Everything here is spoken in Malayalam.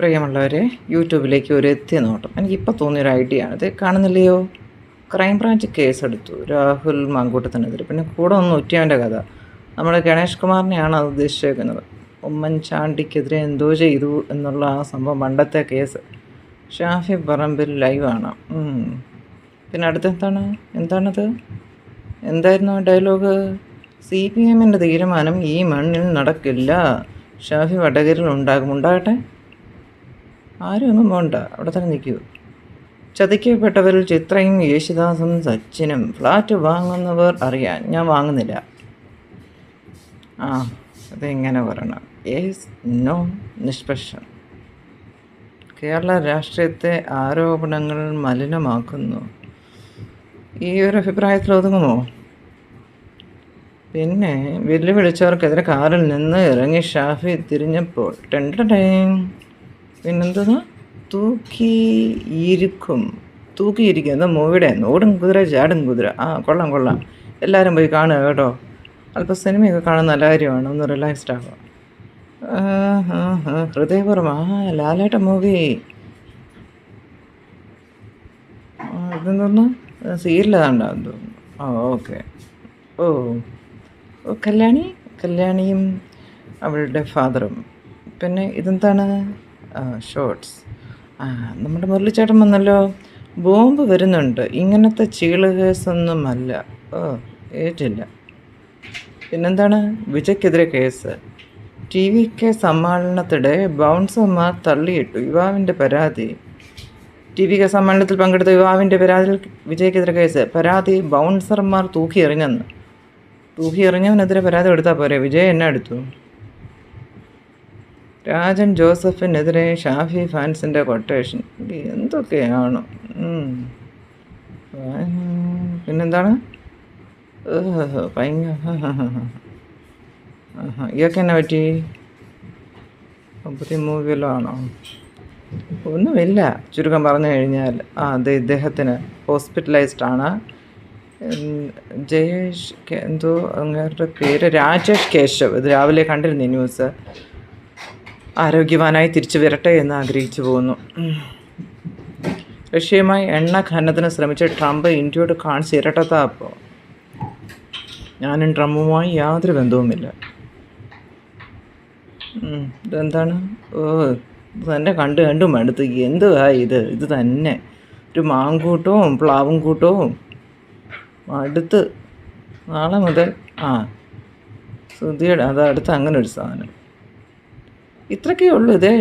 പ്രിയമുള്ളവരെ യൂട്യൂബിലേക്ക് ഒരു എത്തിയ നോട്ടം. എനിക്കിപ്പോൾ തോന്നിയൊരു ഐഡിയ ആണ് ഇത് കാണുന്നില്ലയോ? ക്രൈം ബ്രാഞ്ച് കേസെടുത്തു. രാഹുൽ മാങ്കൂട്ടത്തിനെതിരെ. പിന്നെ കൂടെ ഒന്ന് ഉറ്റിയവന്റെ കഥ. നമ്മുടെ ഗണേഷ് കുമാറിനെയാണ് അത് ഉദ്ദേശിച്ചേക്കുന്നത്. ഉമ്മൻചാണ്ടിക്കെതിരെ എന്തോ ചെയ്തു എന്നുള്ള ആ സംഭവം പണ്ടത്തെ കേസ്. ഷാഫി പറമ്പിൽ ലൈവാണ്. പിന്നെ അടുത്തെന്താണ്? എന്താണത്? എന്തായിരുന്നു ഡയലോഗ് സി പി എമ്മിന്റെ തീരുമാനം ഈ മണ്ണിൽ നടക്കില്ല. ഷാഫി വടകരിൽ ഉണ്ടാകും. ഉണ്ടാകട്ടെ? ആരും ഒന്നും അവിടെ തന്നെ നിൽക്കൂ. ചതിക്കപ്പെട്ടവരിൽ ചിത്രയും യേശുദാസും സച്ചിനും ഫ്ലാറ്റ് വാങ്ങുന്നവർ അറിയാൻ ഞാൻ വാങ്ങുന്നില്ല. ആ അതെങ്ങനെ പറയണം ഏസ് നോ നിഷ്പക്ഷം. കേരള രാഷ്ട്രീയത്തെ ആരോപണങ്ങൾ മലിനമാക്കുന്നു. ഈ ഒരു അഭിപ്രായത്തിൽ ഒതുങ്ങുമോ? പിന്നെ വെല്ലുവിളിച്ചവർക്കെതിരെ കാറിൽ നിന്ന് ഇറങ്ങി ഷാഫി തിരിഞ്ഞപ്പോൾ പിന്നെന്താ തൂക്കിയിരിക്കും. തൂക്കിയിരിക്കും. എന്താ മൂവിയുടെ? ഓടും കുതിര ചാടും കുതിര. ആ കൊള്ളാം കൊള്ളാം. എല്ലാവരും പോയി കാണുക കേട്ടോ. അല്പം സിനിമയൊക്കെ കാണുന്ന നല്ല കാര്യമാണ്. ഒന്ന് റിലാക്സ്ഡ് ആകുക ഹൃദയപൂർവം. ആ ലാലേട്ട മൂവി ഇതെന്തോന്നു? സീരിയലതാണ്ടാന്ന് തോന്നുന്നു ആ ഓക്കെ ഓ ഓ കല്യാണി? കല്യാണിയും അവളുടെ ഫാദറും പിന്നെ ഇതെന്താണ്? ഷോർട്സ് നമ്മുടെ മുരളിച്ചേട്ടൻ വന്നല്ലോ. ബോംബ് വരുന്നുണ്ട്. ഇങ്ങനത്തെ ചീള ചീൾ കേസൊന്നുമല്ല ഓ ഏറ്റില്ല. പിന്നെന്താണ്? വിജയ്ക്കെതിരെ കേസ്. ടി വി കെ സമ്മേളനത്തിടെ ബൗൺസർമാർ തള്ളിയിട്ടു യുവാവിന്റെ പരാതി. ടി വി കെ സമ്മേളനത്തിൽ പങ്കെടുത്ത യുവാവിന്റെ പരാതിയിൽ വിജയ്ക്കെതിരെ കേസ്. പരാതി ബൗൺസർമാർ തൂക്കി എറിഞ്ഞെന്ന് തൂക്കി എറിഞ്ഞവനെതിരെ പരാതി കൊടുത്താൽ പോരെ? വിജയ് എന്നെ എടുത്തു. രാജൻ ജോസഫിനെതിരെ ഷാഫി ഫാൻസിന്റെ കൊട്ടേഷൻ എന്തൊക്കെയാണ്? പിന്നെന്താണ്? ഭയങ്കര ഇതൊക്കെ എന്നെ പറ്റി? പുതിയ മൂവിയെല്ലാം ആണോ ഒന്നുമില്ല. ചുരുക്കം പറഞ്ഞു കഴിഞ്ഞാൽ ആ അത് ഇദ്ദേഹത്തിന് ഹോസ്പിറ്റലൈസ്ഡ് ആണ്. ജയേഷ് എന്തോ അങ്ങേരുടെ പേര്? രാജേഷ് കേശവ്. ഇത് രാവിലെ കണ്ടിരുന്നു ന്യൂസ് ആരോഗ്യവാനായി തിരിച്ചു വരട്ടെ എന്ന് ആഗ്രഹിച്ചു പോകുന്നു. റഷ്യയുമായി എണ്ണ ഖനനത്തിന് ശ്രമിച്ച ട്രംപ് ഇന്ത്യയോട് കാണിച്ച് ഇരട്ടത്താ അപ്പോൾ ഞാനും ട്രംപുമായി യാതൊരു ബന്ധവുമില്ല. ഇതെന്താണ്? ഓ തന്നെ കണ്ട് കണ്ട് മടുത്ത് എന്തുവാ ഇത്? ഇത് തന്നെ ഒരു മാങ്കൂട്ടവും പ്ലാവും കൂട്ടവും. അടുത്ത് നാളെ മുതൽ ആ ശ്രുതിയുടെ അത് അടുത്ത് അങ്ങനെ ഒരു സാധനം. ഇത്രയൊക്കെ ഉള്ളൂ ഇതേ.